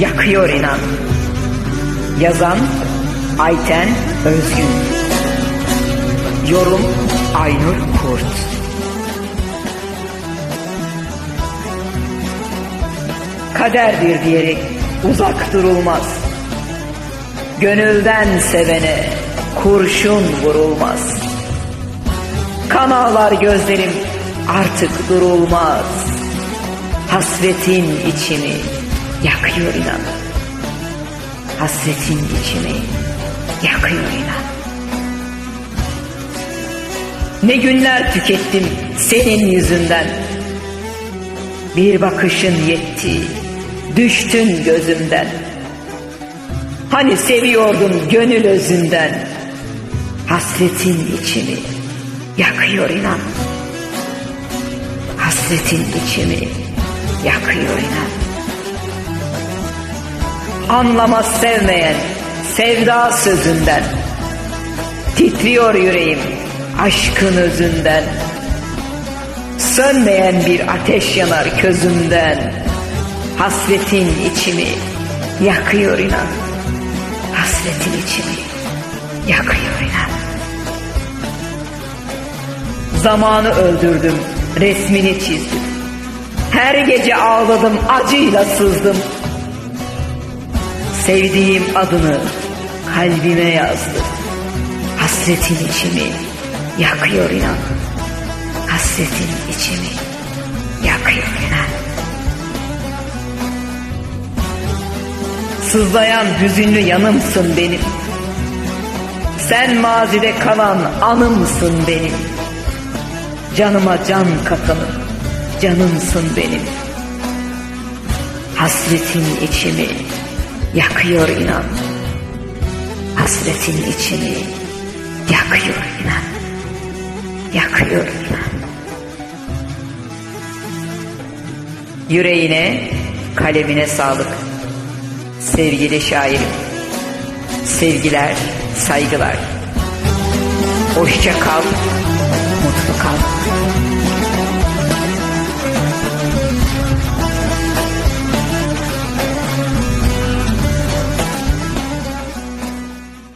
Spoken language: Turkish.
yakıyor inan. Yazan Ayten Özgün. Yorum Aynur Kurt. Kaderdir diyerek uzak durulmaz. Gönülden sevene kurşun vurulmaz. Kan ağlar gözlerim artık durulmaz. Hasretin içimi yakıyor inan. Hasretin içimi yakıyor inan. Ne günler tükettim senin yüzünden. Bir bakışın yetti, düştün gözümden. Hani seviyordun gönül özünden. Hasretin içimi yakıyor inan. Hasretin içimi yakıyor inan. Anlamaz sevmeyen sevda sözünden. Titriyor yüreğim aşkın özünden. Sönmeyen bir ateş yanar közümden. Hasretin içimi yakıyor inan. Hasretin içimi yakıyor inan. Zamanı öldürdüm, resmini çizdim. Her gece ağladım, acıyla sızdım. Sevdiğim adını kalbime yazdım. Hasretin içimi yakıyor inan. Hasretin içimi yakıyor inan. Sızlayan hüzünlü yanımsın benim. Sen mazide kalan anımsın benim. Canıma can katanım, canımsın benim. Hasretin içimi yakıyor inan. Hasretin içimi yakıyor inan. Yakıyor inan. Yüreğine, kalemine sağlık. Sevgili şairim. Sevgiler, saygılar. Hoşça kal, mutlu kal.